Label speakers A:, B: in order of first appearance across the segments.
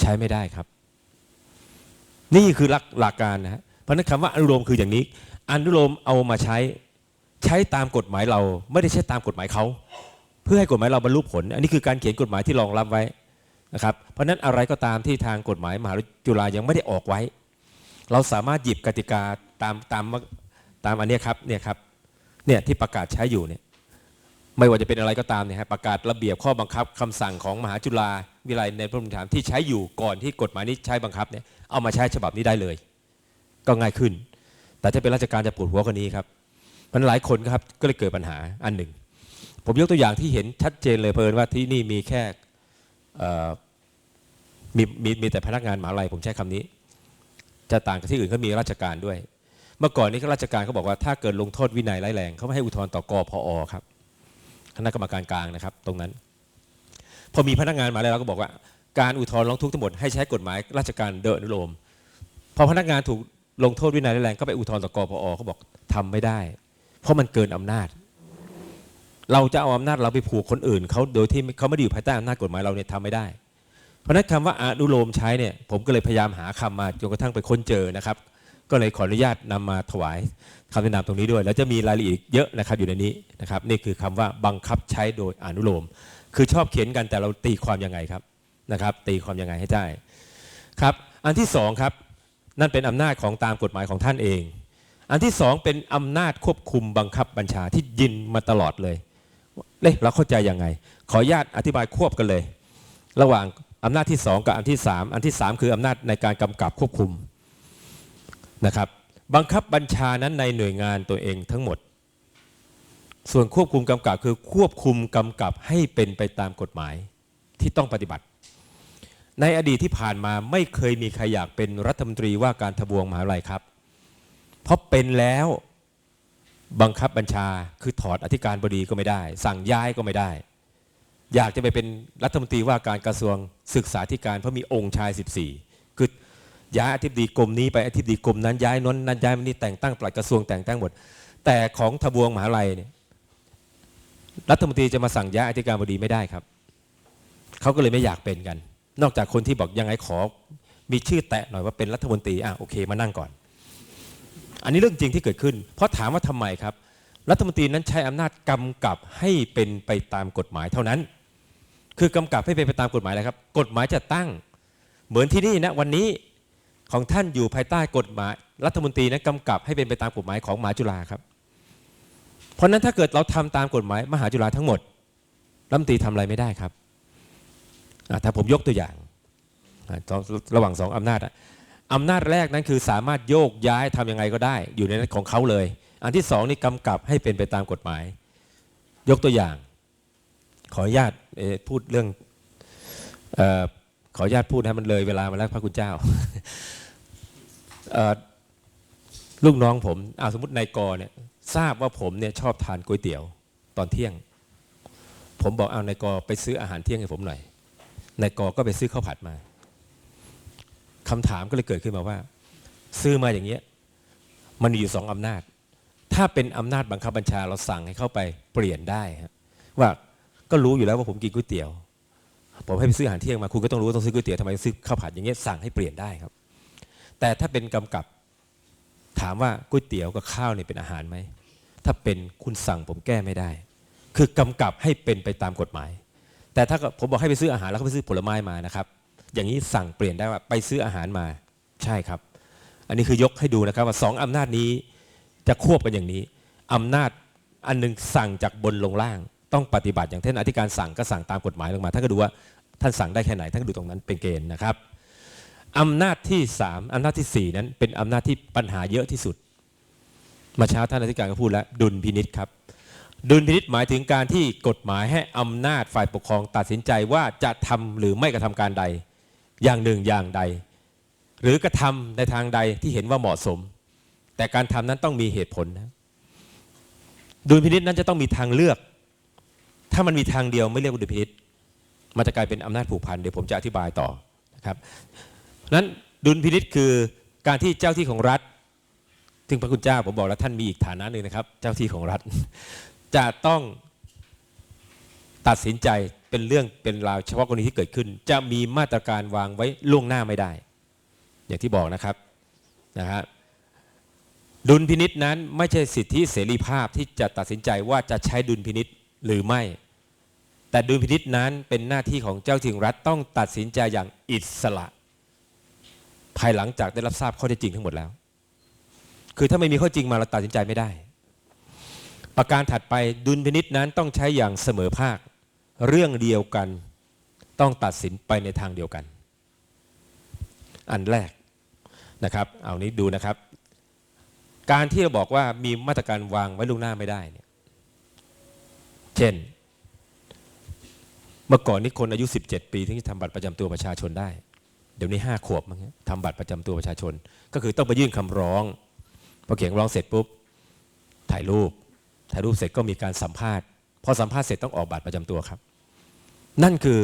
A: ใช้ไม่ได้ครับ นี่คือหลักหลักการนะฮะเพราะนั้นคำว่าอนุโลมคืออย่างนี้อนุโลมเอามาใช้ใช้ตามกฎหมายเรา ไม่ได้ใช้ตามกฎหมายเขาเพื่อให้กฎหมายเราบรรลุผล อันนี้คือการเขียนกฎหมายที่รองรับไว้นะครับ เพราะนั้นอะไรก็ตามที่ทางกฎหมายมหาวิทยาลัยจุฬายังไม่ได้ออกไว้ เราสามารถหยิบกติกาตามตามตามอันนี้ครับเนี่ยครับเนี่ยที่ประกาศใช้อยู่เนี่ย ไม่ว่าจะเป็นอะไรก็ตามเนี่ยฮะประกาศระเบียบข้อบังคับคำสั่งของมหาจุฬาวิทยาลัยในพระบรมฐานที่ใช้อยู่ก่อนที่กฎหมายนี้ใช้บังคับเนี่ยเอามาใช้ฉบับนี้ได้เลย ก็ง่ายขึ้น แต่ถ้าเป็นราชการจะปวดหัวกว่านี้ครับมันหลายคนครับก็เลยเกิดปัญหาอันหนึ่ง ผมยกตัวอย่างที่เห็นชัดเจนเลยเพลินว่าที่นี่มีแค่มีมีมีแต่พนักงานมหาลัยผมใช้คำนี้ จะต่างกับที่อื่นเขามีราชการด้วย เมื่อก่อนนี้ข้าราชการเขาบอกว่าถ้าเกิดลงโทษวินัยร้ายแรงเขาไม่ให้อุทธรณ์ต่อกพอครับ ณะกรรมการกลางนะครับ ตรงนั้น พอมีพนักงานมาแล้วเราก็บอกว่า การอุทธรณ์ร้องทุกข์ทั้งหมดให้ใช้กฎหมายราชการเดินอนุโลมพอพนักงานถูกลงโทษวินัยร้ายแรงก็ไปอุทธรณ์ต่อกพอเขาบอกทำไม่ได้ เพราะมันเกินอำนาจ เราจะเอาอำนาจเราไปผูกคนอื่นเขาโดยที่เขาไม่ได้อยู่ภายใต้อำนาจกฎหมายเราเนี่ยทำไม่ได้ เพราะฉะนั้นคำว่าอนุโลมใช้เนี่ยผมก็เลยพยายามหาคำมาจนกระทั่งไปค้นเจอนะครับ ก็เลยขออนุญาตนำมาถวาย คำแนะนำตรงนี้ด้วย แล้วจะมีรายละเอียดเยอะนะครับอยู่ในนี้นะครับนี่คือคำว่าบังคับใช้โดยอนุโลม คือชอบเขียนกันแต่เราตีความยังไงครับนะครับ ตีความยังไงให้ได้ครับ อันที่สองครับนั่นเป็นอำนาจของตามกฎหมายของท่านเอง อันที่สองเป็นอำนาจควบคุมบังคับบัญชาที่ยินมาตลอดเลยเล่เราเข้าใจยังไง ขออนุญาตอธิบายควบกันเลย ระหว่างอำนาจที่ 2 กับอันที่ 3 อันที่ 3 คืออำนาจในการกำกับควบคุมนะครับ บังคับบัญชานั้นในหน่วยงานตัวเองทั้งหมด ส่วนควบคุมกำกับคือควบคุมกำกับให้เป็นไปตามกฎหมายที่ต้องปฏิบัติ ในอดีตที่ผ่านมาไม่เคยมีใครอยากเป็นรัฐมนตรีว่าการทบวงมหาวิทยาลัยครับ เพราะเป็นแล้วบังคับบัญชาคือถอดอธิการบดีก็ไม่ได้ สั่งย้ายก็ไม่ได้ อยากจะไปเป็นรัฐมนตรีว่าการกระทรวงศึกษาธิการเพราะมีองค์ชาย 14 ย้ายอธิบดีกรมนี้ไปอธิบดีกรมนั้นย้ายนั้นนั้นย้ายมานี่แต่งตั้งปลัดกระทรวงแต่งตั้งหมด แต่ของทบวงมหาลัยเนี่ยรัฐมนตรีจะมาสั่งย้ายอธิการบดีไม่ได้ครับเขาก็เลยไม่อยากเป็นกัน นอกจากคนที่บอกยังไงขอ มีชื่อแตะหน่อยว่าเป็นรัฐมนตรีอะโอเคมานั่งก่อน อันนี้เรื่องจริงที่เกิดขึ้น เพราะถามว่าทำไมครับ รัฐมนตรีนั้นใช้อำนาจกำกับให้เป็นไปตามกฎหมายเท่านั้น คือกำกับให้เป็นไปตามกฎหมายอะไรครับ กฎหมายจะตั้ง เหมือนที่นี่นะวันนี้ ของท่านอยู่ภายใต้กฎหมาย รัฐมนตรีนั้นกำกับให้เป็นไปตามกฎหมายของมหาจุฬาครับ เพราะนั้นถ้าเกิดเราทำตามกฎหมายมหาจุฬาทั้งหมดรัฐมนตรีทำอะไรไม่ได้ครับถ้าผมยกตัวอย่างระหว่างสองอำนาจอำนาจแรกนั้นคือสามารถโยกย้ายทำยังไงก็ได้ อยู่ในนั้นของเขาเลย อันที่สองนี่กำกับให้เป็นไปตามกฎหมาย ยกตัวอย่าง ขออนุญาตพูดเรื่องออขออนุญาตพูดให้มันเลยเวลามาแล้วพระคุณเจ้า ลูกน้องผมอาสมมตินายกรเนี่ยทราบว่าผมเนี่ยชอบทานก๋วยเตี๋ยวตอนเที่ยง ผมบอกเอานายกไปซื้ออาหารเที่ยงให้ผมหน่อยนายกก็ไปซื้อข้าวผัดมาคำถามก็เลยเกิดขึ้นมาว่า ซื้อมาอย่างเงี้ยมันมีอยู่สองอำนาจ ถ้าเป็นอำนาจบังคับบัญชาเราสั่งให้เข้าไปเปลี่ยนได้ว่าก็รู้อยู่แล้วว่าผมกินก๋วยเตี๋ยวผมให้ไปซื้ออาหารเที่ยงมาคุณก็ต้องรู้ว่าต้องซื้อก๋วยเตี๋ยวทำไมซื้อข้าวผัดอย่างเงี้ยสั่งให้เปลี่ยนได้ครับ แต่ถ้าเป็นกำกับ ถามว่าก๋วยเตี๋ยวกับข้าวเนี่ยเป็นอาหารไหม ถ้าเป็นคุณสั่งผมแก้ไม่ได้ คือกำกับให้เป็นไปตามกฎหมาย แต่ถ้าผมบอกให้ไปซื้ออาหารแล้วก็ไปซื้อผลไม้มานะครับ อย่างนี้สั่งเปลี่ยนได้ว่าไปซื้ออาหารมา ใช่ครับ อันนี้คือยกให้ดูนะครับว่าสองอำนาจนี้จะควบกันอย่างนี้อำนาจอันหนึงสั่งจากบนลงล่าง ต้องปฏิบัติอย่างเช่นอธิการสั่งก็สั่งตามกฎหมายลงมาท่านก็ดูว่าท่านสั่งได้แค่ไหนท่านก็ดูตรงนั้นเป็นเกณฑ์นะครับ อำนาจที่สามอำนาจที่สี่นั้น เป็นอำนาจที่ปัญหาเยอะที่สุดมาเช้าท่านอธิการก็พูดแล้วดุลพินิษครับ ดุลพินิษหมายถึงการที่กฎหมายให้อำนาจฝ่ายปกครองตัดสินใจว่าจะทำหรือไม่กระทำการใด อย่างหนึ่งอย่างใด หรือกระทำในทางใดที่เห็นว่าเหมาะสม แต่การทำนั้นต้องมีเหตุผลนะดุลพินิษนั้นจะต้องมีทางเลือก ถ้ามันมีทางเดียวไม่เรียกว่าดุลพินิษมันจะกลายเป็นอำนาจผูกพันเดี๋ยวผมจะอธิบายต่อนะครับ นั้นดุลพินิษคือการที่เจ้าที่ของรัฐถึงพระคุณเจ้าผมบอกแล้วท่านมีอีกฐานะหนึ่งนะครับ เจ้าที่ของรัฐ จะต้องตัดสินใจเป็นเรื่องเป็นราวเฉพาะกรณีที่เกิดขึ้น จะมีมาตรการวางไว้ล่วงหน้าไม่ได้ อย่างที่บอกนะครับนะฮะดุลพินิษนั้นไม่ใช่สิทธิเสรีภาพที่จะตัดสินใจว่าจะใช้ดุลพินิษหรือไม่ แต่ดุลพินิษนั้นเป็นหน้าที่ของเจ้าถึงรัฐต้องตัดสินใจอย่างอิสระ ภายหลังจากได้รับทราบข้อเท็จจริงทั้งหมดแล้ว คือถ้าไม่มีข้อจริงมาเราตัดสินใจไม่ได้ ประการถัดไปดุลพินิษนั้นต้องใช้อย่างเสมอภาค เรื่องเดียวกันต้องตัดสินไปในทางเดียวกัน อันแรกนะครับ เอานี้ดูนะครับ การที่เราบอกว่ามีมาตรการวางไว้ล่วงหน้าไม่ได้เนี่ยเช่น เมื่อก่อนนี้คนอายุ 17 ปีถึงจะทำบัตรประจำตัวประชาชนได้ เดี๋ยวนี้ห้าขวบมั้งทำบัตรประจำตัวประชาชน ก็คือต้องไปยื่นคำร้องพอเขียนร้องเสร็จปุ๊บถ่ายรูป ถ่ายรูปเสร็จก็มีการสัมภาษณ์พอสัมภาษณ์เสร็จต้องออกบัตรประจำตัวครับ นั่นคือ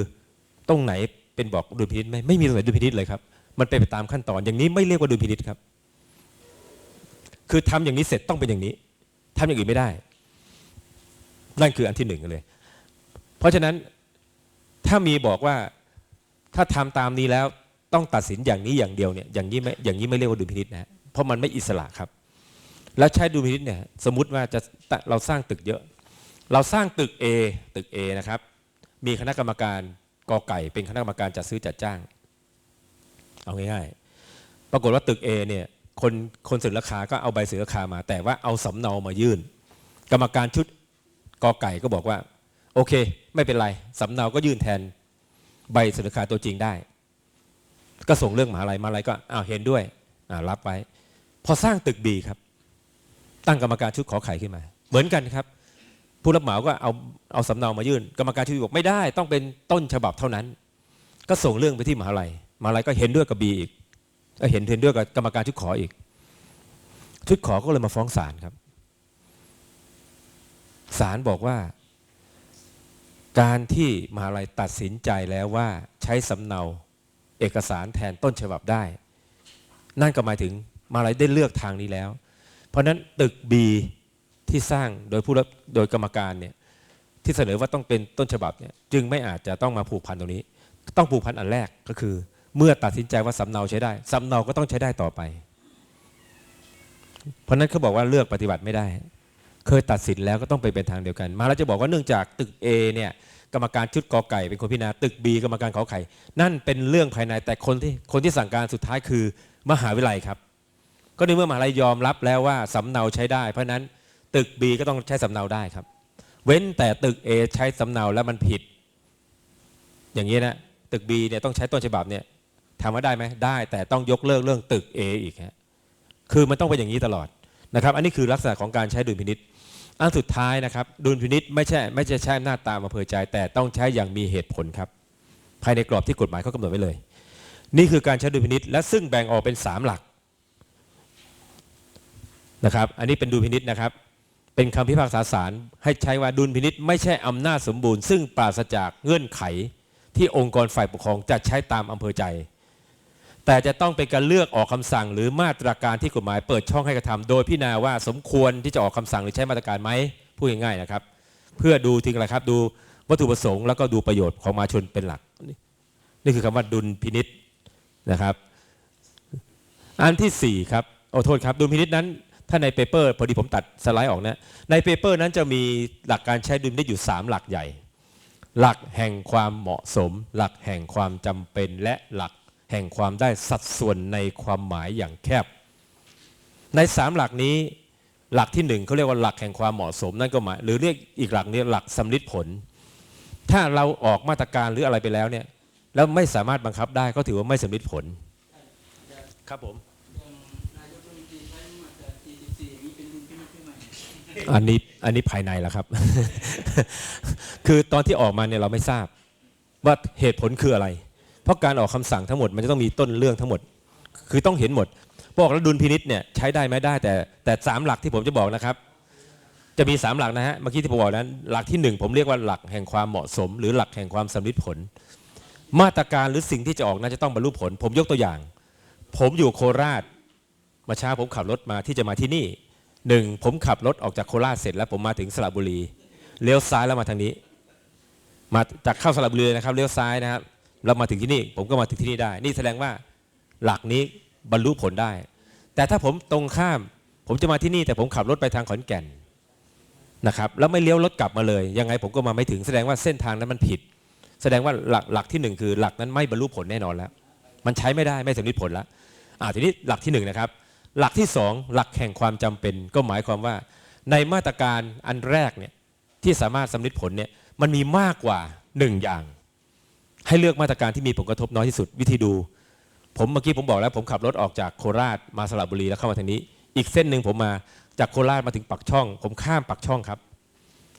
A: ตรงไหนเป็นบอกดุลพินิษไหมไม่มีตรงไหนดุลพินิษเลยครับ มันเป็นไปตามขั้นตอนอย่างนี้ไม่เรียกว่าดุลพินิษครับ คือทำอย่างนี้เสร็จต้องเป็นอย่างนี้ทำอย่างอื่นไม่ได้ นั่นคืออันที่หนึ่งเลย เพราะฉะนั้นถ้ามีบอกว่าถ้าทำตามนี้แล้ว ต้องตัดสินอย่างนี้อย่างเดียวเนี่ยอย่างนี้ไม่อย่างนี้ไม่เรียกว่าดุลพินิษนะฮะเพราะมันไม่อิสระครับ แล้วใช้ดุลพินิษเนี่ยสมมติว่าจะเราสร้างตึกเยอะ เราสร้างตึก A ตึก A นะครับ มีคณะกรรมการกอไก่เป็นคณะกรรมการจัดซื้อจัดจ้าง เอาง่ายๆปรากฏว่าตึก A เนี่ยคนคนเสนอราคาก็เอาใบเสนอราคามา แต่ว่าเอาสำเนามายื่น กรรมการชุดกอไก่ก็บอกว่า โอเค ไม่เป็นไรสำเนาก็ยื่นแทนใบเสนอราคาตัวจริงได้ ก็ส่งเรื่องมหาลัยมหาลัยก็อ้าวเห็นด้วยอ่ารับไว้ พอสร้างตึก B ครับ ตั้งกรรมการชุดขอไข่ขึ้นมา เหมือนกันครับ ผู้รับเหมาก็เอาเอาสำเนามายื่น กรรมการชุดบอกไม่ได้ ต้องเป็นต้นฉบับเท่านั้น ก็ส่งเรื่องไปที่มหาลัยมหาลัยก็เห็นด้วยกับบีอีกก็เห็นเห็นด้วยกับกรรมการชุดขออีก ชุดขอก็เลยมาฟ้องศาลครับศาลบอกว่า การที่มหาลัยตัดสินใจแล้วว่าใช้สำเนา เอกสารแทนต้นฉบับได้ นั่นก็หมายถึงมาลัยได้เลือกทางนี้แล้ว เพราะฉะนั้นตึก B ที่สร้างโดยผู้รับโดยกรรมการเนี่ยที่เสนอว่าต้องเป็นต้นฉบับเนี่ยจึงไม่อาจจะต้องมาผูกพันตรงนี้ ต้องผูกพันอันแรกก็คือ เมื่อตัดสินใจว่าสำเนาใช้ได้สำเนาก็ต้องใช้ได้ต่อไป เพราะฉะนั้นเขาบอกว่าเลือกปฏิบัติไม่ได้ เคยตัดสินแล้วก็ต้องไปเป็นทางเดียวกัน มาแล้วจะบอกว่าเนื่องจากตึก A เนี่ย กรรมการชุดกอไก่เป็นคนพิจารณาตึก B กรรมการขอไข่ นั่นเป็นเรื่องภายในแต่คนที่คนที่สั่งการสุดท้ายคือมหาวิทยาลัยครับ ก็ในเมื่อมหาวิทยาลัยยอมรับแล้วว่าสำเนาใช้ได้ เพราะนั้นตึก B ก็ต้องใช้สำเนาได้ครับ เว้นแต่ตึก A ใช้สำเนาแล้วมันผิด อย่างนี้นะตึก B เนี่ยต้องใช้ต้นฉบับเนี่ยถามว่าได้ไหมได้แต่ต้องยกเลิกเรื่องตึก A อีกฮะคือมันต้องเป็นอย่างนี้ตลอดนะครับ อันนี้คือลักษณะของการใช้ดุลพินิษ อันสุดท้ายนะครับดุลพินิษไม่ใช่ไม่ใช่ใช้อำนาจตามอำเภอใจ แต่ต้องใช้อย่างมีเหตุผลครับ ภายในกรอบที่กฎหมายเขากำหนดไว้เลย นี่คือการใช้ดุลพินิษและซึ่งแบ่งออกเป็น 3 หลักนะครับอันนี้เป็นดุลพินิษนะครับ เป็นคำพิพากษาศาลให้ใช้ว่าดุลพินิษไม่ใช่อำนาจสมบูรณ์ ซึ่งปราศจากเงื่อนไขที่องค์กรฝ่ายปกครองจะใช้ตามอำเภอใจ แต่จะต้องเป็นการเลือกออกคำสั่ง หรือมาตรการที่กฎหมายเปิดช่องให้กระทำโดยพิจารณาว่าสมควรที่จะออกคำสั่งหรือใช้มาตรการไหมพูดง่ายๆนะครับ เพื่อดูถึงอะไรครับดูวัตถุประสงค์แล้วก็ดูประโยชน์ของมาชนเป็นหลัก นี่คือคำว่าดุลพินิษนะครับ อันที่สี่ครับโอ้โทษครับดุลพินิษนั้น ถ้าในเปเปอร์พอดีผมตัดสไลด์ออกนะในเปเปอร์นั้นจะมีหลักการใช้ดุลพินิษอยู่ 3 หลักใหญ่ หลักแห่งความเหมาะสม หลักแห่งความจำเป็นและหลัก แห่งความได้สัดส่วนในความหมายอย่างแคบ ใน3หลักนี้หลักที่หนึ่งเขาเรียกว่าหลักแห่งความเหมาะสมนั่นก็หมาย หรือเรียกอีกหลักนี้หลักสำลิดผล ถ้าเราออกมาตรการหรืออะไรไปแล้วเนี่ยแล้วไม่สามารถบังคับได้ก็ถือว่าไม่สำลิดผล ครับผม
B: นายกรัฐมนตรีใช้มาตรา44อย่างนี้เป็นดุลพินิจขึ้นมา
A: อันนี้อันนี้ภายในแล้วครับ คือตอนที่ออกมาเนี่ยเราไม่ทราบว่าเหตุผลคืออะไร เพราะการออกคำสั่งทั้งหมดมันจะต้องมีต้นเรื่องทั้งหมด คือต้องเห็นหมดบอกแล้วดุลพินิษเนี่ยใช้ได้ไหมได้แต่แต่สามหลักที่ผมจะบอกนะครับ จะมีสามหลักนะฮะเมื่อกี้ที่ผมบอกนั้นหลักที่หนึ่งผมเรียกว่าหลักแห่งความเหมาะสม หรือหลักแห่งความสำลิดผล มาตรการหรือสิ่งที่จะออกน่าจะต้องบรรลุผล ผมยกตัวอย่าง ผมอยู่โคราชมาเช้าผมขับรถมาที่จะมาที่นี่หนึ่งผมขับรถออกจากโคราชเสร็จแล้วผมมาถึงสระบุรีเลี้ยวซ้ายแล้วมาทางนี้ มาจากเข้าสลับบุรีนะครับเลี้ยวซ้ายนะครับ เรามาถึงที่นี่ ผมก็มาถึงที่นี่ได้ นี่แสดงว่าหลักนี้บรรลุผลได้ แต่ถ้าผมตรงข้าม ผมจะมาที่นี่ แต่ผมขับรถไปทางขอนแก่นนะครับแล้วไม่เลี้ยวรถกลับมาเลย ยังไงผมก็มาไม่ถึงแสดงว่าเส้นทางนั้นมันผิด แสดงว่าหลักหลักที่หนึ่งคือหลักนั้นไม่บรรลุผลแน่นอนแล้ว มันใช้ไม่ได้ไม่สำเร็จผลแล้วอ่าทีนี้หลักที่หนึ่งนะครับหลักที่สองหลักแห่งความจำเป็น ก็หมายความว่า ในมาตรการอันแรกเนี่ยที่สามารถสำเร็จผลเนี่ยมันมีมากกว่าหนึ่งอย่าง ให้เลือกมาตรการที่มีผลกระทบน้อยที่สุดวิธีดู ผมเมื่อกี้ผมบอกแล้ว ผมขับรถออกจากโคราชมาสระบุรีแล้วเข้ามาทางนี้ อีกเส้นหนึ่งผมมาจากโคราชมาถึงปักช่อง ผมข้ามปักช่องครับ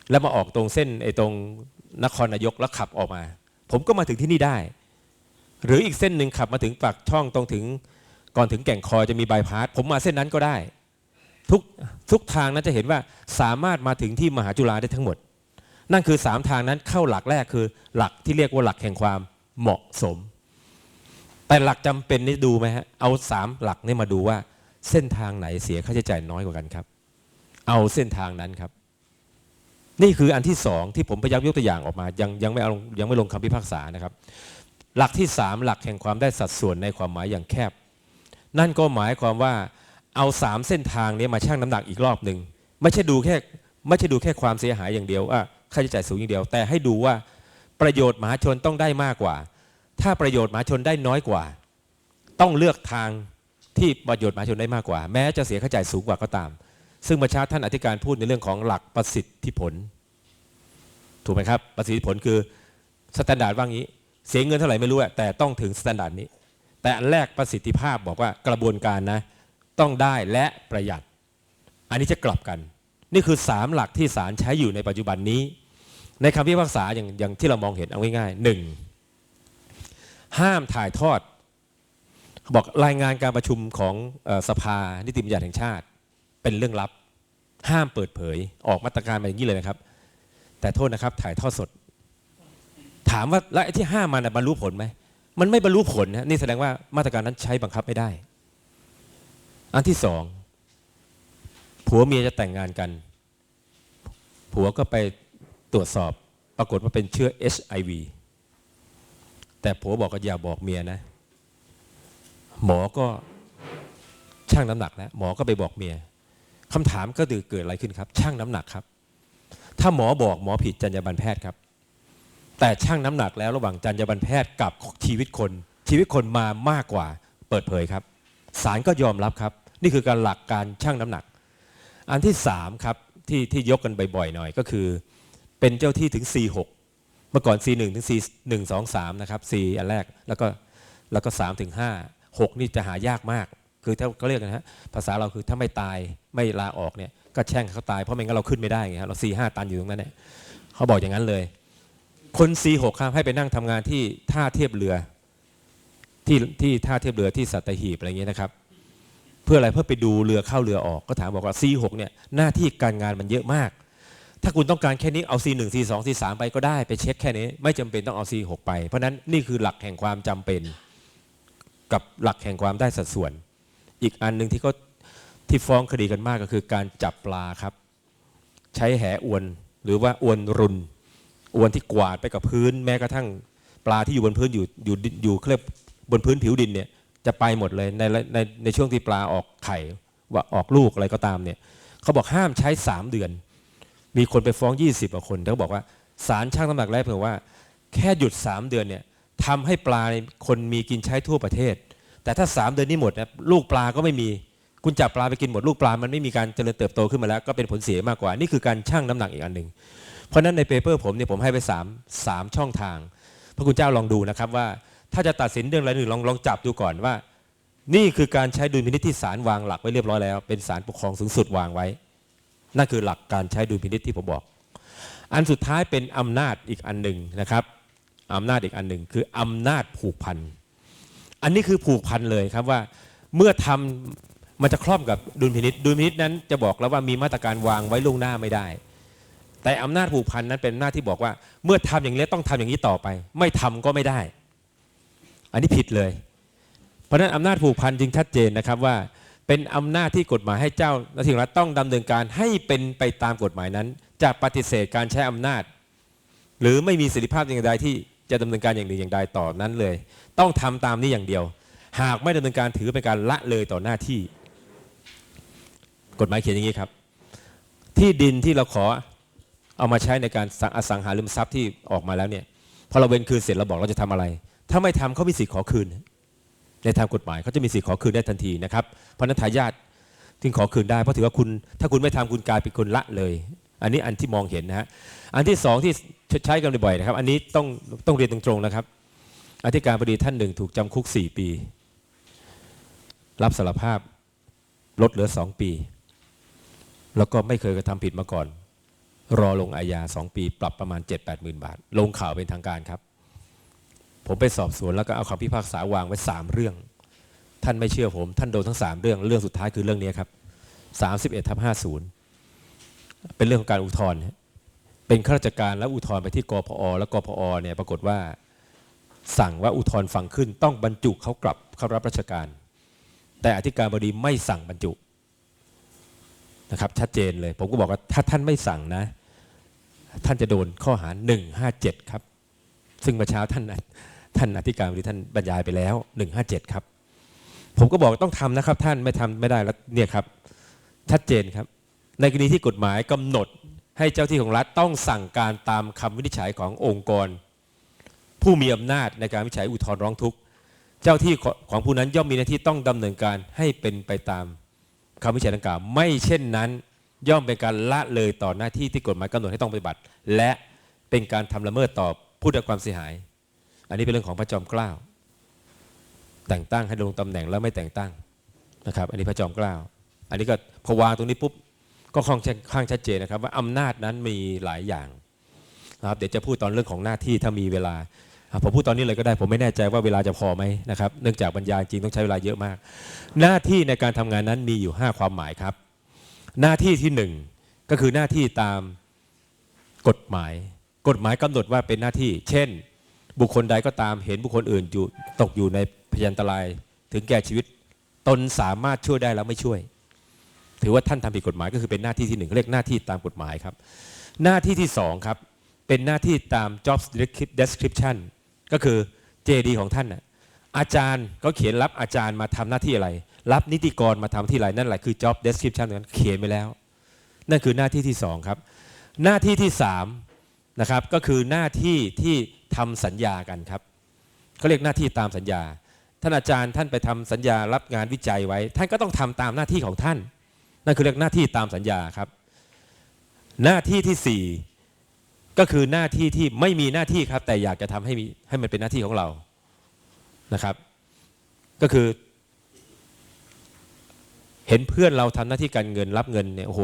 A: แล้วมาออกตรงเส้นไอ้ตรงนครนายกแล้วขับออกมา ผมก็มาถึงที่นี่ได้ หรืออีกเส้นหนึ่งขับมาถึงปากช่องตรงถึงก่อนถึงแก่งคอยจะมีบายพาสผมมาเส้นนั้นก็ได้ ทุกทุกทางนั้นจะเห็นว่าสามารถมาถึงที่มหาจุฬาได้ทั้งหมด นั่นคือสามทางนั้นเข้าหลักแรกคือ หลักที่เรียกว่าหลักแห่งความเหมาะสม แต่หลักจำเป็นนี่ดูไหมฮะเอาสามหลักนี่มาดูว่า เส้นทางไหนเสียค่าใช้จ่ายน้อยกว่ากันครับ เอาเส้นทางนั้นครับ นี่คืออันที่สองที่ผมพยายามยกตัวอย่างออกมา ยังยังไม่เอายังไม่ลงคำพิพากษานะครับ หลักที่สามหลักแห่งความได้สัดส่วนในความหมายอย่างแคบ นั่นก็หมายความว่าเอาสามเส้นทางนี้มาชั่งน้ำหนักอีกรอบหนึ่งไม่ใช่ดูแค่ไม่ใช่ดูแค่ความเสียหายอย่างเดียวว่า ค่าใช้จ่ายสูงอย่างเดียว แต่ให้ดูว่าประโยชน์มหาชนต้องได้มากกว่า ถ้าประโยชน์มหาชนได้น้อยกว่า ต้องเลือกทางที่ประโยชน์มหาชนได้มากกว่า แม้จะเสียค่าใช้จ่ายสูงกว่าก็ตาม ซึ่งประชาท่านอธิการพูดในเรื่องของหลักประสิทธิผล ถูกไหมครับ ประสิทธิผลคือสแตนดาร์ดว่างี้ เสียเงินเท่าไหร่ไม่รู้แต่ต้องถึงสแตนดาร์ดนี้ แต่อันแรกประสิทธิภาพบอกว่ากระบวนการนะ ต้องได้และประหยัด อันนี้จะกลับกัน นี่คือสามหลักที่ศาลใช้อยู่ในปัจจุบันนี้ ในคำพิพากษาอย่างอย่างที่เรามองเห็นเอาง่ายๆหนึ่งห้ามถ่ายทอด บอกรายงานการประชุมของอสภานิติบัญญัติแห่งชาติ เป็นเรื่องลับ ห้ามเปิดเผย ออกมาตรการมาอย่างนี้เลยนะครับ แต่โทษนะครับถ่ายทอดสด ถามว่าแล้วที่ห้ามมันบรรลุผลไหมมันไม่บรรลุผลนะนี่แสดงว่ามาตรการนั้นใช้บังคับไม่ได้ อันที่สอง ผัวเมียจะแต่งงานกัน ผัวก็ไปตรวจสอบ ปรากฏว่าเป็นเชื้อ HIV แต่ผัวบอกก็อย่าบอกเมียนะ หมอก็ชั่งน้ำหนักแล้วหมอก็ไปบอกเมียคำถามก็คือเกิดอะไรขึ้นครับชั่งน้ำหนักครับ ถ้าหมอบอกหมอผิดจรรยาบรรณแพทย์ครับ แต่ชั่งน้ำหนักแล้วระหว่างจรรยาบรรณแพทย์กับชีวิตคน ชีวิตคนมามากกว่า เปิดเผยครับศาลก็ยอมรับครับ นี่คือการหลักการชั่งน้ำหนัก อันที่สามครับที่ที่ยกกันบ่อยๆหน่อยก็คือ เป็นเจ้าที่ถึง C6 เมื่อก่อน C1 ถึง C1 2 3นะครับ C อันแรกแล้วก็แล้วก็3ถึง5 6 นี่จะหายากมาก คือถ้าเขาเรียกกันนะฮะภาษาเราคือถ้าไม่ตายไม่ลาออกเนี่ยก็แช่งเขาตายเพราะไม่งั้นเราขึ้นไม่ได้ไงฮะเรา C5 ตันอยู่ตรงนั้นเนี่ยเขาบอกอย่างนั้นเลย คน C6 ครับให้ไปนั่งทำงานที่ท่าเทียบเรือที่ที่ท่าเทียบเรือที่สัตหีบอะไรเงี้ยนะครับ เพื่ออะไรเพื่อไปดูเรือเข้าเรือออกก็ถามบอกว่า C6 เนี่ยหน้าที่การงานมันเยอะมาก ถ้าคุณต้องการแค่นี้เอา C1 C2 C3 ไปก็ได้ไปเช็คแค่นี้ ไม่จำเป็นต้องเอา C6 ไป เพราะนั้นนี่คือหลักแห่งความจำเป็น กับหลักแห่งความได้สัดส่วน อีกอันหนึ่งที่ก็ที่ฟ้องคดีกันมากก็คือการจับปลาครับ ใช้แหอวนหรือว่าอวนรุนอวนที่กวาดไปกับพื้น แม้กระทั่งปลาที่อยู่บนพื้นอยู่อยู่อยู่เคลือบบนพื้นผิวดินเนี่ย จะไปหมดเลยในในในช่วงที่ปลาออกไข่ว่าออกลูกอะไรก็ตามเนี่ยเขาบอกห้ามใช้ 3 เดือน มีคนไปฟ้อง 20กว่าคนเขาบอกว่าศาลช่างน้ำหนักแล้วเผื่อว่า แค่หยุด 3 เดือนเนี่ยทำให้ปลาคนมีกินใช้ทั่วประเทศ แต่ถ้า 3 เดือนนี้หมดนะลูกปลาก็ไม่มีคุณจับปลาไปกินหมดลูกปลามันไม่มีการเจริญเติบโตขึ้นมาแล้วก็เป็นผลเสียมากกว่า นี่คือการชั่งน้ำหนักอีกอันหนึ่งเพราะฉะนั้นในเปเปอร์ผมเนี่ยผมให้ไป3 3ช่องทาง พระคุณเจ้าลองดูนะครับว่า ถ้าจะตัดสินเรื่องอะไรหนึ่งลองลองจับดูก่อนว่า นี่คือการใช้ดุลพินิจที่ศาลวางหลักไว้เรียบร้อยแล้ว เป็นศาลปกครองสูงสุดวางไว้ นั่นคือหลักการใช้ดุลพินิจที่ผมบอก อันสุดท้ายเป็นอำนาจอีกอันหนึ่งนะครับอำนาจอีกอันหนึ่งคืออำนาจผูกพัน อันนี้คือผูกพันเลยครับว่าเมื่อทำมันจะครอบกับดุลพินิษดุลพินิษนั้นจะบอกแล้วว่ามีมาตรการวางไว้ล่วงหน้าไม่ได้ แต่อำนาจผูกพันนั้นเป็นหน้าที่บอกว่า เมื่อทำอย่างนี้ต้องทำอย่างนี้ต่อไป ไม่ทำก็ไม่ได้ อันนี้ผิดเลย เพราะนั้นอำนาจผูกพันจึงชัดเจนนะครับว่าเป็นอำนาจที่กฎหมายให้เจ้าหน้าที่รัฐต้องดำเนินการให้เป็นไปตามกฎหมายนั้น จะปฏิเสธการใช้อำนาจ หรือไม่มีเสรีภาพอย่างใดที่จะดำเนินการอย่างหนึ่งอย่างใดต่อนั้นเลย ต้องทำตามนี้อย่างเดียว หากไม่ดำเนินการถือเป็นการละเลยต่อหน้าที่ กฎหมายเขียนอย่างนี้ครับ ที่ดินที่เราขอเอามาใช้ในการสังอสังหาริมทรัพย์ที่ออกมาแล้วเนี่ยพอเราเว้นคืนเสร็จเราบอกเราจะทำอะไร ถ้าไม่ทำเขามีสิทธิ์ขอคืน ในทางกฎหมายเขาจะมีสิทธิ์ขอคืนได้ทันทีนะครับ เพราะนั้นทายาทจึงขอคืนได้เพราะถือว่าคุณ ถ้าคุณไม่ทำคุณกลายเป็นคนละเลย อันนี้อันที่มองเห็นนะฮะอันที่สองที่ใช้กันบ่อยๆนะครับ อันนี้ต้องต้องเรียนตรงๆนะครับ อธิการบดีท่านหนึ่งถูกจำคุก 4 ปี รับสารภาพลดเหลือ 2 ปี แล้วก็ไม่เคยกระทำผิดมาก่อน รอลงอาญา2ปี ปรับประมาณ 7 8หมื่นบาท ลงข่าวเป็นทางการครับ ผมไปสอบสวนแล้วก็เอาคำพิพากษาวางไว้3เรื่อง ท่านไม่เชื่อผม ท่านโดนทั้ง 3 เรื่องเรื่องสุดท้ายคือเรื่องนี้ครับ31ทับ50 เป็นเรื่องของการอุทธรณ์เป็นข้าราชการแล้วอุทธรณ์ไปที่กพอแล้วกพอเนี่ยปรากฏว่า สั่งว่าอุทธรณ์ฟังขึ้น ต้องบรรจุเขากลับเข้ารับราชการ แต่อธิการบดีไม่สั่งบรรจุนะครับชัดเจนเลย ผมก็บอกว่าถ้าท่านไม่สั่งนะ ท่านจะโดนข้อหา 157 ครับ ซึ่งเมื่อเช้าท่าน ท่านอธิการบดีท่านบรรยายไปแล้ว 157 ครับ ผมก็บอกต้องทำนะครับ ท่านไม่ทำไม่ได้แล้วเนี่ยครับ ชัดเจนครับ ในกรณีที่กฎหมายกำหนดให้เจ้าที่ของรัฐต้องสั่งการตามคำวินิจฉัยขององค์กร ผู้มีอำนาจในการวินิจฉัยอุทธรณ์ร้องทุกข์เจ้าที่ของผู้นั้นย่อมมีหน้าที่ต้องดำเนินการให้เป็นไปตามคำวินิจฉัยดังกล่าวไม่เช่นนั้น ย่อมเป็นการละเลยต่อหน้าที่ที่กฎหมายกำหนดให้ต้องปฏิบัติ และเป็นการทำละเมิดต่อผู้ได้รับความเสียหาย อันนี้เป็นเรื่องของพระจอมเกล้า แต่งตั้งให้ลงตำแหน่งแล้วไม่แต่งตั้งนะครับ อันนี้พระจอมเกล้า อันนี้ก็พอวางตรงนี้ปุ๊บก็ค่อนข้างชัดเจนนะครับ ว่าอำนาจนั้นมีหลายอย่างนะครับเดี๋ยวจะพูดตอนเรื่องของหน้าที่ถ้ามีเวลาผมพูดตอนนี้เลยก็ได้ผมไม่แน่ใจว่าเวลาจะพอไหมนะครับเนื่องจากบรรยายจริงต้องใช้เวลาเยอะมาก หน้าที่ในการทำงานนั้นมีอยู่ 5 ความหมายครับ หน้าที่ที่หนึ่งก็คือหน้าที่ตามกฎหมาย กฎหมายกำหนดว่าเป็นหน้าที่ เช่น บุคคลใดก็ตามเห็นบุคคลอื่นอยู่ตกอยู่ในพยันตราย ถึงแก่ชีวิตตนสามารถช่วยได้แล้วไม่ช่วย ถือว่าท่านทำผิดกฎหมายก็คือเป็นหน้าที่ที่หนึ่งเรียกหน้าที่ตามกฎหมายครับ หน้าที่ที่สองครับเป็นหน้าที่ตาม job description ก็คือ JD ของท่านน่ะอาจารย์เขาเขียนรับอาจารย์มาทำหน้าที่อะไร รับนิติกรมาทำที่อะไรนั่นแหละคือ job description นั้นเขียนไปแล้ว นั่นคือหน้าที่ที่สองครับ หน้าที่ที่สาม นะครับ ก็คือหน้าที่ที่ทำสัญญากันครับเขาเรียกหน้าที่ตามสัญญา ท่านอาจารย์ท่านไปทำสัญญารับงานวิจัยไว้ ท่านก็ต้องทำตามหน้าที่ของท่าน นั่นคือเรียกหน้าที่ตามสัญญาครับ หน้าที่ที่สี่ก็คือหน้าที่ที่ไม่มีหน้าที่ครับ แต่อยากจะทำให้มีให้มันเป็นหน้าที่ของเรานะครับ ก็คือ เห็นเพื่อนเราทำหน้าที่การเงินรับเงินเนี่ยโอ้โห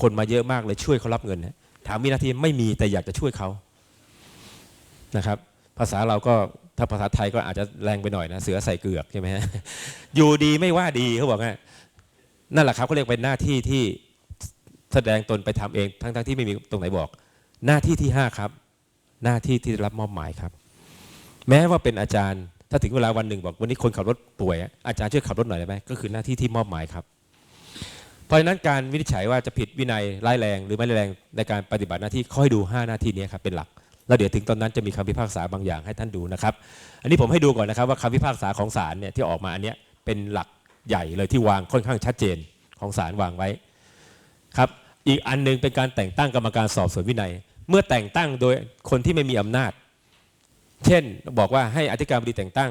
A: คนมาเยอะมากเลยช่วยเขารับเงินนะ ถามมีหน้าที่ไม่มีแต่อยากจะช่วยเขานะครับ ภาษาเราก็ถ้าภาษาไทยก็อาจจะแรงไปหน่อยนะเสือใส่เกือกใช่ไหมฮะอยู่ดีไม่ว่าดีเขาบอกว่านั่นแหละครับเขาเรียกเป็นหน้าที่ที่แสดงตนไปทำเองทั้งๆที่ไม่มีตรงไหนบอก หน้าที่ที่ห้าครับ หน้าที่ที่รับมอบหมายครับ แม้ว่าเป็นอาจารย์ ถ้าถึงเวลาวันหนึ่งบอกวันนี้คนขับรถป่วย อาจารย์ช่วยขับรถหน่อยได้ไหมก็คือหน้าที่ที่มอบหมายครับ เพราะฉะนั้นการวินิจฉัยว่าจะผิดวินัยร้ายแรงหรือไม่ร้ายแรงในการปฏิบัติหน้าที่ค่อยดู 5 หน้าที่นี้ครับเป็นหลัก แล้วเดี๋ยวถึงตอนนั้นจะมีคำพิพากษาบางอย่างให้ท่านดูนะครับ อันนี้ผมให้ดูก่อนนะครับว่าคำพิพากษาของศาลเนี่ยที่ออกมาอันเนี้ยเป็นหลักใหญ่เลยที่วางค่อนข้างชัดเจนของศาลวางไว้ครับอีกอันหนึงเป็นการแต่งตั้งกรรมการสอบสวนวินัย เมื่อแต่งตั้งโดยคนที่ไม่มีอำนาจ เช่นบอกว่าให้อธิการบดีแต่งตั้ง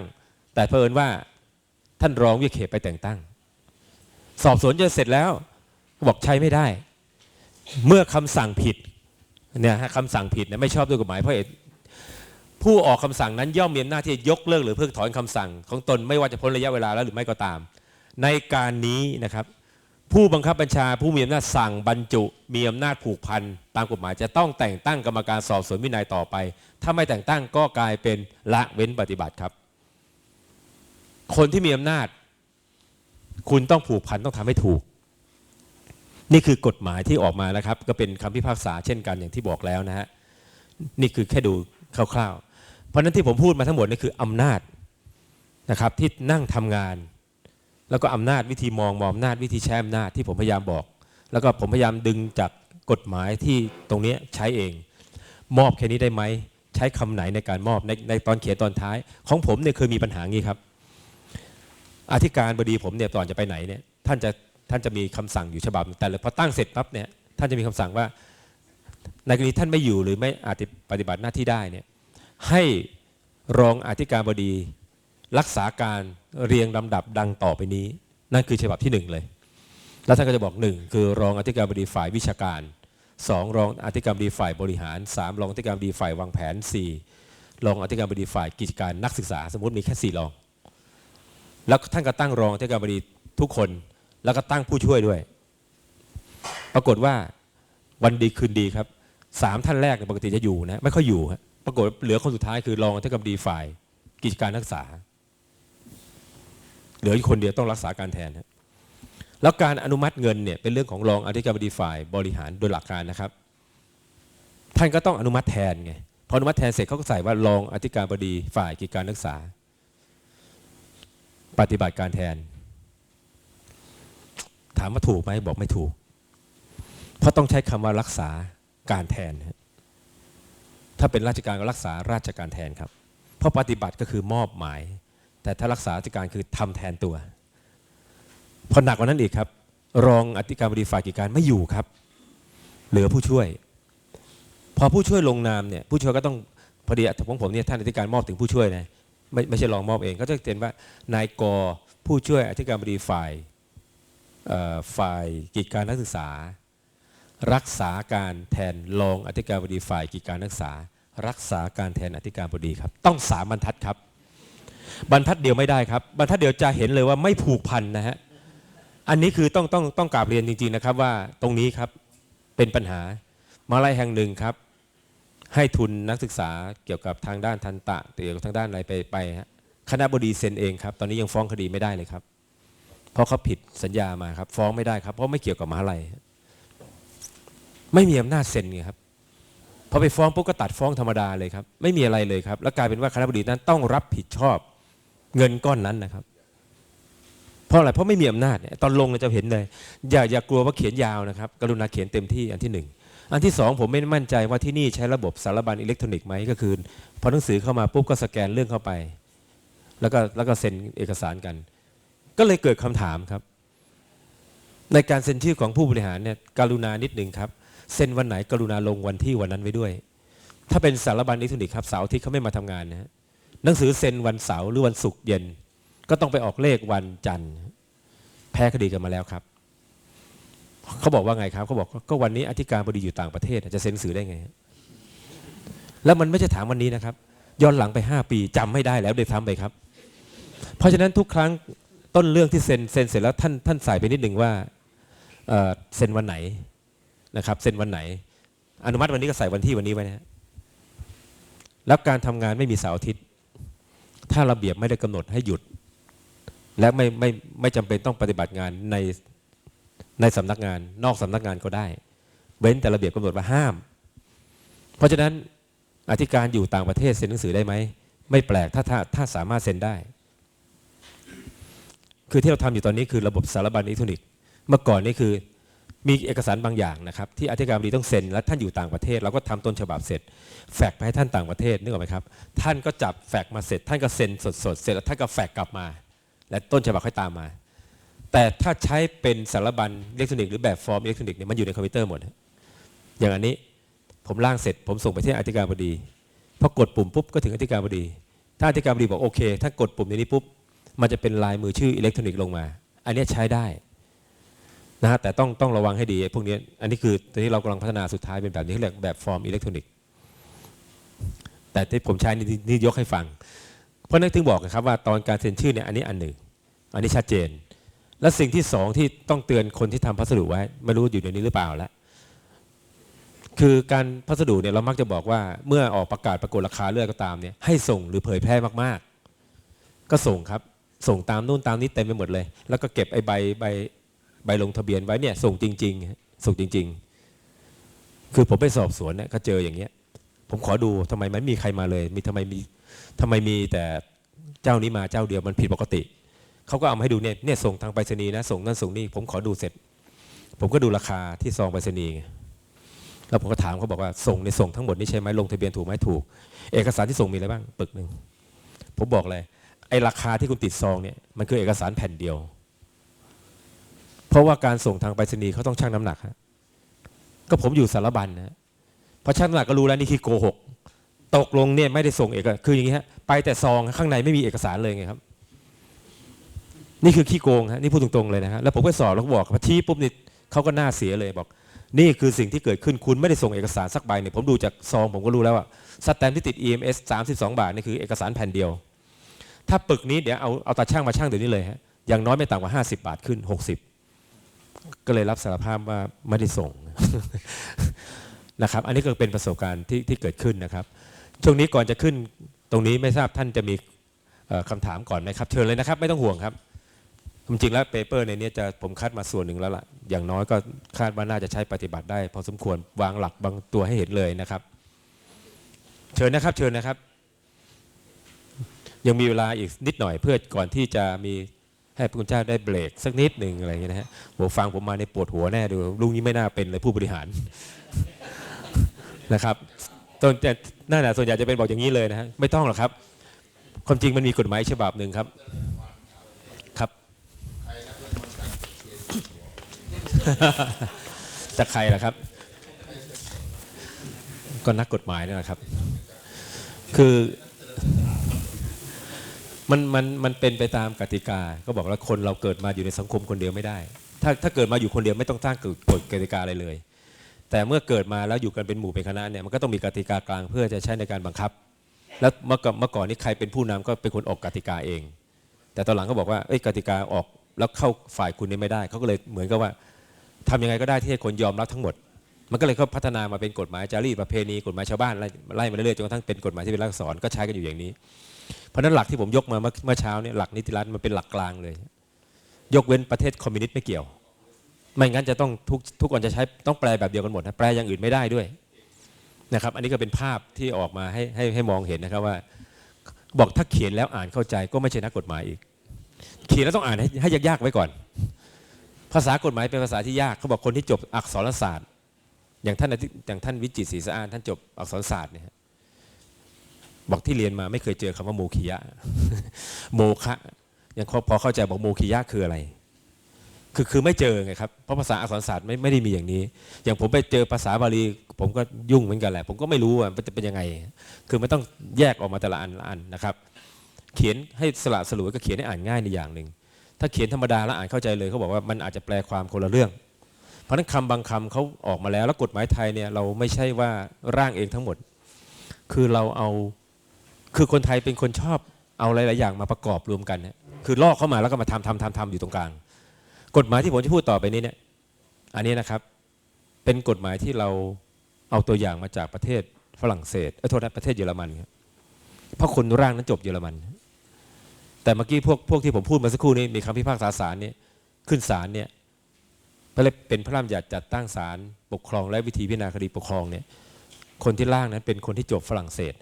A: แต่เผอิญว่าท่านรองวิเขตไปแต่งตั้ง สอบสวนจนเสร็จแล้ว บอกใช้ไม่ได้ เมื่อคำสั่งผิดเนี่ยคำสั่งผิดเนี่ยไม่ชอบด้วยกฎหมายเพราะผู้ออกคำสั่งนั้นย่อมมีอำนาจที่จะยกเลิกหรือเพิกถอนคำสั่ง ของตนไม่ว่าจะพ้นระยะเวลาแล้วหรือไม่ก็ตาม ในการนี้นะครับ ผู้บังคับบัญชาผู้มีอำนาจสั่งบรรจุ มีอำนาจผูกพันตามกฎหมายจะต้องแต่งตั้งกรรมการสอบสวนวินัยต่อไป ถ้าไม่แต่งตั้งก็กลายเป็นละเว้นปฏิบัติครับ คนที่มีอำนาจ คุณต้องผูกพันต้องทำให้ถูก นี่คือกฎหมายที่ออกมานะครับ ก็เป็นคำพิพากษาเช่นกันอย่างที่บอกแล้วนะฮะนี่คือแค่ดูคร่าวๆ เพราะฉะนั้นที่ผมพูดมาทั้งหมดนี่คืออำนาจนะครับที่นั่งทำงาน แล้วก็อำนาจวิธีมองมองอำนาจวิธีใช้อำนาจที่ผมพยายามบอก แล้วก็ผมพยายามดึงจากกฎหมายที่ตรงนี้ใช้เอง มอบแค่นี้ได้ไหมใช้คำไหนในการมอบในในตอนเขียนตอนท้าย ของผมเนี่ยเคยมีปัญหางี้ครับ อธิการบดีผมเนี่ยตอนจะไปไหนเนี่ยท่านจะท่านจะมีคำสั่งอยู่ฉบับหนึ่งแต่พอตั้งเสร็จปั๊บเนี่ยท่านจะมีคำสั่งว่าในกรณีท่านไม่อยู่หรือไม่อาจปฏิบัติหน้าที่ได้เนี่ยให้รองอธิการบดีรักษาการเรียงลำดับดังต่อไปนี้ นั่นคือฉบับที่หนึ่งเลย แล้วท่านก็จะบอกหนึ่งคือรองอธิการบดีฝ่ายวิชาการสองรองอธิการบดีฝ่ายบริหารสามรองอธิการบดีฝ่ายวางแผนสี่รองอธิการบดีฝ่ายกิจการนักศึกษา สมมติมีแค่สี่รอง แล้วท่านก็ตั้งรองอธิการบดีทุกคน แล้วก็ตั้งผู้ช่วยด้วย ปรากฏว่าวันดีคืนดีครับสามท่านแรกเนี่ยปกติจะอยู่นะไม่ค่อยอยู่ฮะปรากฏเหลือคนสุดท้ายคือรองอธิการบดีฝ่าย กิจการนักศึกษา เหลืออีกคนเดียวต้องรักษาการแทนฮะแล้วการอนุมัติเงินเนี่ยเป็นเรื่องของรองอธิการบดีฝ่ายบริหารโดยหลักการนะครับ ท่านก็ต้องอนุมัติแทนไงพออนุมัติแทนเสร็จเขาก็ใส่ว่ารองอธิการบดีฝ่ายกิจการนักศึกษา ปฏิบัติการแทน ถามว่าถูกไหมบอกไม่ถูก เพราะต้องใช้คำว่ารักษาการแทน ถ้าเป็นราชการก็รักษาราชการแทนครับ เพราะปฏิบัติก็คือมอบหมาย แต่ถ้ารักษาราชการคือทำแทนตัวพอหนักกว่านั้นอีกครับ รองอธิการบดีฝ่ายกิจการไม่อยู่ครับ เหลือผู้ช่วย พอผู้ช่วยลงนามเนี่ยผู้ช่วยก็ต้องพอดีของผมเนี่ยท่านอธิการมอบถึงผู้ช่วยนะ ไม่ไม่ใช่รองมอบเองก็จะเห็นว่านายกผู้ช่วยอธิการบดีฝ่ายฝ่ายกิจการนักศึกษา รักษาการแทนรองอธิการบดีฝ่ายกิจการนักศึกษา รักษาการแทนอธิการบดีครับ ต้องสามบรรทัดครับ บรรทัดเดียวไม่ได้ครับ บรรทัดเดียวจะเห็นเลยว่าไม่ผูกพันนะฮะอันนี้คือต้องต้องต้องกราบเรียนจริงๆนะครับว่าตรงนี้ครับเป็นปัญหามาลัยแห่งหนึ่งครับ ให้ทุนนักศึกษาเกี่ยวกับทางด้านทันตะเกี่ยวกับทางด้านอะไรไปไปฮะคณะบดีเซ็นเองครับ ตอนนี้ยังฟ้องคดีไม่ได้เลยครับ เพราะเขาผิดสัญญามาครับ ฟ้องไม่ได้ครับ เพราะไม่เกี่ยวกับมหาลัยไม่มีอำนาจเซ็นไงครับพอไปฟ้องปุ๊บก็ตัดฟ้องธรรมดาเลยครับไม่มีอะไรเลยครับ แล้วกลายเป็นว่าคณะบดีนั้นต้องรับผิดชอบเงินก้อนนั้นนะครับ เพราะอะไรเพราะไม่มีอำนาจตอนลงเนี่ยจะเห็นเลยอย่าอย่ากลัวว่าเขียนยาวนะครับ กรุณาเขียนเต็มที่อันที่หนึ่ง อันที่สองผมไม่มั่นใจว่าที่นี่ใช้ระบบสารบัญอิเล็กทรอนิกส์ไหมก็คือพอหนังสือเข้ามาปุ๊บก็สแกนเรื่องเข้าไป แล้วก็แล้วก็เซ็นเอกสารกัน ก็เลยเกิดคำถามครับ ในการเซ็นชื่อของผู้บริหารเนี่ยกรุณานิดหนึ่งครับเซ็นวันไหนกรุณาลงวันที่วันนั้นไว้ด้วย ถ้าเป็นสารบัญอิเล็กทรอนิกส์ครับเสาร์ทิตย์เขาไม่มาทำงานนะฮะหนังสือเซ็นวันเสาร์หรือวันศุกร์เย็น ก็ต้องไปออกเลขวันจันทร์แพ้คดีกันมาแล้วครับ เขาบอกว่าไงครับเขาบอกก็วันนี้อธิการบดีอยู่ต่างประเทศจะเซ็นสื่อได้ไง แล้วมันไม่ใช่ถามวันนี้นะครับ ย้อนหลังไป 5 ปีจำไม่ได้แล้วเดี๋ยวทำไปครับ เพราะฉะนั้นทุกครั้งต้นเรื่องที่เซ็นเซ็นเสร็จแล้วท่านท่านใส่ไปนิดหนึ่งว่าเซ็นวันไหนนะครับเซ็นวันไหน อนุมัติวันนี้ก็ใส่วันที่วันนี้ไว้นะแล้วการทำงานไม่มีเสาร์อาทิตย์ ถ้าระเบียบไม่ได้กำหนดให้หยุด และไม่ไม่ไม่จำเป็นต้องปฏิบัติงานใน ในสำนักงาน นอกสำนักงานก็ได้ เว้นแต่ระเบียบกำหนดว่าห้าม เพราะฉะนั้นอธิการอยู่ต่างประเทศเซ็นหนังสือได้ไหมไม่แปลกถ้าถ้าถ้าสามารถเซ็นได้ คือที่เราทำอยู่ตอนนี้คือระบบสารบัญอิเล็กทรอนิกส์เมื่อก่อนนี่คือมีเอกสารบางอย่างนะครับ ที่อธิการบดีต้องเซ็นและท่านอยู่ต่างประเทศเราก็ทำต้นฉบับเสร็จ แฟกไปให้ท่านต่างประเทศนึกออกไหมครับท่านก็จับแฟกมาเสร็จ ท่านก็เซ็นสดๆเสร็จแล้วท่านก็แฟกกลับมา และต้นฉบับค่อยตามมา แต่ถ้าใช้เป็นสารบัญอิเล็กทรอนิกส์หรือแบบฟอร์มอิเล็กทรอนิกส์เนี่ยมันอยู่ในคอมพิวเตอร์หมด อย่างอันนี้ผมร่างเสร็จ ผมส่งไปที่อธิการบดีพอกดปุ่มปุ๊บก็ถึงอธิการบดี ถ้าอธิการบดีบอกโอเค ถ้ากดปุ่มในนี้ปุ๊บมันจะเป็นลายมือชื่ออิเล็กทรอนิกส์ลงมา อันนี้ใช้ได้นะฮะแต่ต้องต้องระวังให้ดีพวกนี้อันนี้คือตอนนี้เรากำลังพัฒนาสุดท้ายเป็นแบบนี้เรียกแบบฟอร์มอิเล็กทรอนิกส์แต่ที่ผมใช้นี่นี่ยกให้ฟัง เพราะนั่นถึงบอกนะครับว่าตอนการเซ็นชื่อเนี่ยอันนี้อันหนึ่ง อันนี้ชัดเจน และสิ่งที่สองที่ต้องเตือนคนที่ทำพัสดุไว้ ไม่รู้อยู่ในนี้หรือเปล่าแล้วคือการพัสดุเนี่ยเรามักจะบอกว่าเมื่อออกประกาศปรากฏราคาเลือกก็ตามเนี่ยให้ส่งหรือเผยแพร่มากๆ ก็ส่งครับส่งตามนู่นตามนี้เต็มไปหมดเลย แล้วก็เก็บไอ้ใบใบใบลงทะเบียนไว้เนี่ยส่งจริง ๆ ส่งจริง ๆ คือผมไปสอบสวนเนี่ยก็เจออย่างเงี้ย ผมขอดูทำไมไม่มีใครมาเลย มีทำไมมีทำไมมีแต่เจ้านี้มาเจ้าเดียวมันผิดปกติ เขาก็เอามาให้ดูเนี่ยเนี่ยส่งทางไปรษณีย์นะส่งนั่นส่งนี่ผมขอดูเสร็จ ผมก็ดูราคาที่ซองไปรษณีย์ไงแล้วผมก็ถามเขาบอกว่าส่งในส่งทั้งหมดนี่ใช่ไหมลงทะเบียนถูกไหมถูก เอกสารที่ส่งมีอะไรบ้างปึกหนึ่งผมบอกเลยไอ้ราคาที่คุณติดซองเนี่ยมันคือเอกสารแผ่นเดียว เพราะว่าการส่งทางไปรษณีย์เขาต้องชั่งน้ำหนักฮะก็ผมอยู่สารบัญนะฮะพอชั่งน้ำหนักก็รู้แล้วนี่คือโกหกตกลงเนี่ยไม่ได้ส่งเอกคืออย่างนี้ฮะไปแต่ซองข้างในไม่มีเอกสารเลยไงครับ นี่คือขี้โกงฮะนี่พูดตรงๆเลยนะฮะแล้วผมก็สอบแล้วก็บอกพอชี้ปุ๊บนี่เขาก็หน้าเสียเลยบอก นี่คือสิ่งที่เกิดขึ้นคุณไม่ได้ส่งเอกสารสักใบเนี่ยผมดูจากซองผมก็รู้แล้วว่าสแตมที่ติด EMS 32 บาทนี่คือเอกสารแผ่นเดียว ถ้าปึกนี้เดี๋ยวเอาเอาตาช่างมาช่างเดี๋ยวนี้เลยฮะอย่างน้อยไม่ต่ำกว่า 50 บาทขึ้น 60 ก็เลยรับสารภาพว่าไม่ได้ส่งนะครับ อันนี้ก็เป็นประสบการณ์ที่ที่เกิดขึ้นนะครับ ช่วงนี้ก่อนจะขึ้นตรงนี้ไม่ทราบท่านจะมีเอ่อคำถามก่อนไหมครับ เชิญเลยนะครับ ไม่ต้องห่วงครับ จริงแล้วเปเปอร์ในนี้จะผมคัดมาส่วนหนึ่งแล้วล่ะ อย่างน้อยก็คาดว่าน่าจะใช้ปฏิบัติได้ พอสมควรวางหลักบางตัวให้เห็นเลยนะครับ เชิญนะครับ เชิญนะครับ ยังมีเวลาอีกนิดหน่อยเพื่อก่อนที่จะมีให้พระคุณเจ้าได้เบรกสักนิดหนึ่งอะไรอย่างเงี้ยนะฮะผมฟังผมมาในปวดหัวแน่ดูลุงนี้ไม่น่าเป็นเลยผู้บริหารนะครับตนแต่น่าหนาส่วนใหญ่จะเป็นบอกอย่างนี้เลยนะฮะไม่ต้องหรอกครับ ความจริงมันมีกฎหมายฉบับหนึ่งครับ จากใครล่ะครับ ก็นักกฎหมายนี่แหละครับ คือมันมันมันเป็นไปตามกติกา ก็บอกแล้วคนเราเกิดมาอยู่ในสังคมคนเดียวไม่ได้ ถ้าถ้าเกิดมาอยู่คนเดียวไม่ต้องสร้างกฎกติกาอะไรเลย แต่เมื่อเกิดมาแล้วอยู่กันเป็นหมู่เป็นคณะเนี่ยมันก็ต้องมีกติกากลางเพื่อจะใช้ในการบังคับ แล้วเมื่อก่อนเมื่อก่อนนี้ใครเป็นผู้นำก็เป็นคนออกกติกาเอง แต่ตอนหลังก็บอกว่าเอ้ยกติกาออกแล้วเข้าฝ่ายคุณนี่ไม่ได้เขาก็เลยเหมือนกับว่า ทำยังไงก็ได้ที่ให้คนยอมรับทั้งหมด มันก็เลยเขาพัฒนามาเป็นกฎหมายจารีตประเพณีกฎหมายชาวบ้านไล่ไล่มาเรื่อยๆจนกระทั่งเป็นกฎหมายที่เป็นลักอักษรก็ใช้กันอยู่อย่างนี้ เพราะนั้นหลักที่ผมยกมาเมื่อเมื่อเช้าเนี่ยหลักนิติรัฐมันเป็นหลักกลางเลย ยกเว้นประเทศคอมมิวนิสต์ไม่เกี่ยว ไม่งั้นจะต้องทุกทุกคนจะใช้ต้องแปลแบบเดียวกันหมดนะแปลอย่างอื่นไม่ได้ด้วยนะครับอันนี้ก็เป็นภาพที่ออกมาให้ให้ให้มองเห็นนะครับว่า บอกถ้าเขียนแล้วอ่านเข้าใจก็ไม่ใช่นักกฎหมายอีก เขียนแล้วต้องอ่านให้ให้ยากๆไว้ก่อน ภาษากฎหมายเป็นภาษาที่ยากเขาบอกคนที่จบอักษรศาสตร์ อย่างท่านอย่างท่านวิจิตรศรีสะอานท่านจบอักษรศาสตร์เนี่ยบอกที่เรียนมาไม่เคยเจอคำว่าโมคิยะ โมคะยังพอเข้าใจบอกโมคิยะคืออะไร คือคือไม่เจอไงครับเพราะภาษาอักษรศาสตร์ไม่ไม่ได้มีอย่างนี้ อย่างผมไปเจอภาษาบาลี ผมก็ยุ่งเหมือนกันแหละ ผมก็ไม่รู้ว่ามันจะเป็นยังไง คือมันต้องแยกออกมาแต่ละอันละอันนะครับ เขียนให้สละสลวยก็เขียนให้อ่านง่ายในอย่างหนึ่ง ถ้าเขียนธรรมดาแล้วอ่านเข้าใจเลยเขาบอกว่ามันอาจจะแปลความคนละเรื่อง เพราะนั้นคำบางคำเขาออกมาแล้ว แล้วกฎหมายไทยเนี่ยเราไม่ใช่ว่าร่างเองทั้งหมด คือเราเอาคือคนไทยเป็นคนชอบเอาหลาย ๆ อย่างมาประกอบรวมกันเนี่ยคือลอกเข้ามาแล้วก็มาทำทำทำทำอยู่ตรงกลาง กฎหมายที่ผมจะพูดต่อไปนี้เนี่ยอันนี้นะครับเป็นกฎหมายที่เราเอาตัวอย่างมาจากประเทศฝรั่งเศสเออโทษนะประเทศเยอรมันครับเพราะคนร่างนั้นจบเยอรมัน แต่เมื่อกี้พวกพวกที่ผมพูดมาสักครู่นี้มีคำพิพากษาศาลเนี่ยขึ้นศาลเนี่ยก็เลยเป็นพระราชบัญญัติจัดตั้งศาลปกครองและวิธีพิจารณาคดีปกครองเนี่ยคนที่ร่างนั้นเป็นคนที่จบฝรั่งเศส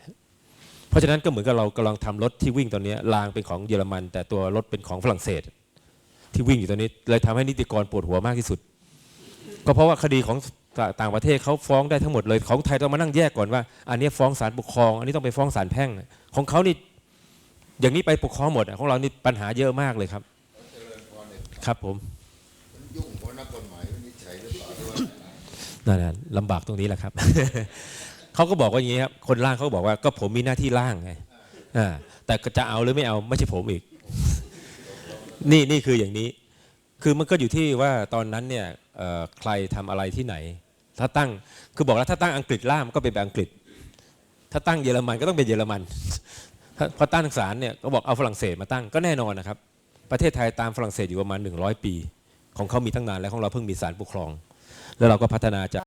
A: เพราะฉะนั้นก็เหมือนกับเรากำลังทำรถที่วิ่งตอนนี้รางเป็นของเยอรมัน แต่ตัวรถเป็นของฝรั่งเศส ที่วิ่งอยู่ตอนนี้เลยทำให้นิติกรปวดหัวมากที่สุด ก็เพราะว่าคดีของต่างประเทศเขาฟ้องได้ทั้งหมดเลยของไทยต้องมานั่งแยกก่อนว่า อันนี้ฟ้องศาลปกครอง อันนี้ต้องไปฟ้องศาลแพ่ง ของเขานี่ อย่างนี้ไปปกครองหมดของเรานี่ปัญหาเยอะมากเลยครับครับผม
C: ยุ่งเพราะนักกฎหมายวินิจฉัยหรือเปล่า
A: นั่นนะลำบากตรงนี้แหละครับเขาก็บอกว่าอย่างนี้ครับคนร่างเขาบอกว่าก็ผมมีหน้าที่ร่างไงแต่จะเอาหรือไม่เอาไม่ใช่ผมอีก นี่นี่คืออย่างนี้ คือมันก็อยู่ที่ว่าตอนนั้นเนี่ยใครทำอะไรที่ไหน ถ้าตั้งคือบอกแล้วถ้าตั้งอังกฤษล่ามก็เป็นแบบอังกฤษ ถ้าตั้งเยอรมันก็ต้องเป็นเยอรมัน พอตั้งศาลเนี่ยก็บอกเอาฝรั่งเศสมาตั้งก็แน่นอนนะครับ ประเทศไทยตามฝรั่งเศสอยู่ประมาณ 100 ปี ของเขามีตั้งนานแล้วของเราเพิ่งมีศาลปกครอง แล้วเราก็พัฒนาจาก